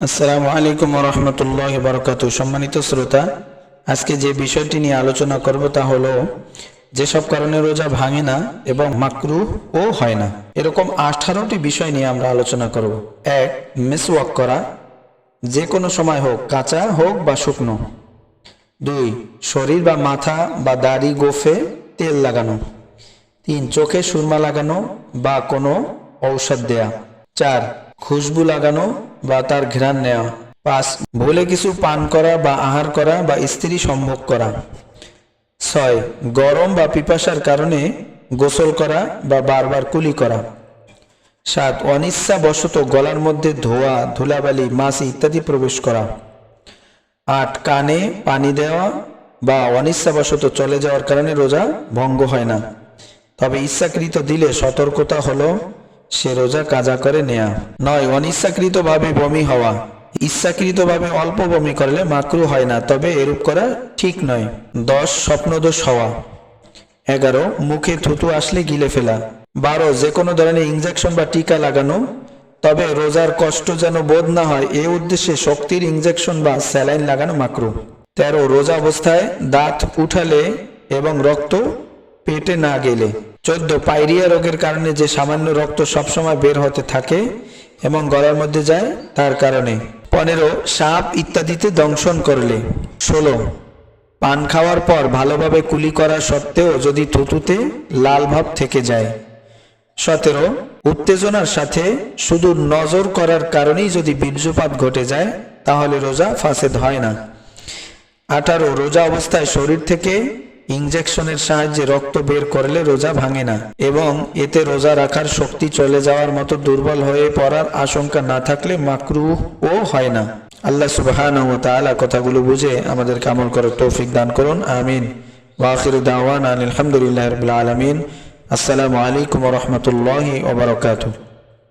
আসসালামু আলাইকুম রহমতুল্লাহ বরকাত সম্মানিত শ্রোতা, আজকে যে বিষয়টি নিয়ে আলোচনা করব তা হলো যেসব কারণে রোজা ভাঙে না এবং মাকরু ও হয় না, এরকম আঠারোটি বিষয় নিয়ে আমরা আলোচনা করব। এক, মিসওয়াক করা, যে কোনো সময় হোক, কাঁচা হোক বা শুকনো। দুই, শরীর বা মাথা বা দাড়ি গোফে তেল লাগানো। তিন, চোখে সুরমা লাগানো বা কোনো ঔষধ দেয়া। চার খুশবু লাগানো বা তার ঘ্রাণ নেওয়া পাঁচ, ভুলে কিছু পান করা বা আহার করা বা স্ত্রী সম্ভোগ করা। ছয়, গরম বা পিপাসার কারণে গোসল করা বা বারবার কুলি করা। সাত অনিচ্ছা বশত গলার মধ্যে ধোয়া, ধুলাবালি, মাছি ইত্যাদি প্রবেশ করা। আট, কানে পানি দেওয়া বা অনিচ্ছাবশত চলে যাওয়ার কারণে রোজা ভঙ্গ হয় না। তবে ইচ্ছাকৃত দিলে সতর্কতা হলো সে রোজা কাজা করে নেয়া। নয়, অনিচ্ছাকৃতভাবে বমি হওয়া। ইচ্ছাকৃতভাবে অল্প বমি করলে মাকরু হয় না, তবে এরূপ করা ঠিক নয়। দশ, স্বপ্নদোষ হওয়া। এগারো, মুখে থুতু আসলে গিলে ফেলা। বারো যে কোনো ধরনের ইঞ্জেকশন বা টিকা লাগানো। তবে রোজার কষ্ট যেন বোধ না হয়, এ উদ্দেশ্যে শক্তির ইঞ্জেকশন বা স্যালাইন লাগানো মাকরু। তেরো, রোজা অবস্থায় দাঁত উঠালে এবং রক্ত পেটে না গেলে। চোদ্দ পাইরিয়া রোগের কারণে যে সামান্য রক্ত সবসময় বের হতে থাকে এবং গলার মধ্যে যায়, তার কারণে। পনেরো, সাপ ইত্যাদিতে দংশন করলে। ষোলো, পান খাওয়ার পর ভালোভাবে কুলি করা সত্ত্বেও যদি থুতুতে লাল ভাব থেকে যায়। সতেরো, উত্তেজনার সাথে শুধু নজর করার কারণেই যদি বীর্যপাত ঘটে যায়, তাহলে রোজা ফাঁসেদ হয় না। আঠারো, রোজা অবস্থায় শরীর থেকে ইনজেকশনের সাহায্যে রক্ত বের করলে রোজা ভাঙে না এবং এতে রোজা রাখার শক্তি চলে যাওয়ার মতো দুর্বল হয়ে পড়ার আশঙ্কা না থাকলে মাকরু ও হয় না। আল্লাহ সুবহান ও তাআলা কথাগুলো বুঝে আমাদেরকে আমল করার তৌফিক দান করুন। আমিন। ওয়াখির দাওয়ান আলহামদুলিল্লাহ আলমিন। আসসালামু আলাইকুম রহমতুল্লাহি ওবরাকাতুহ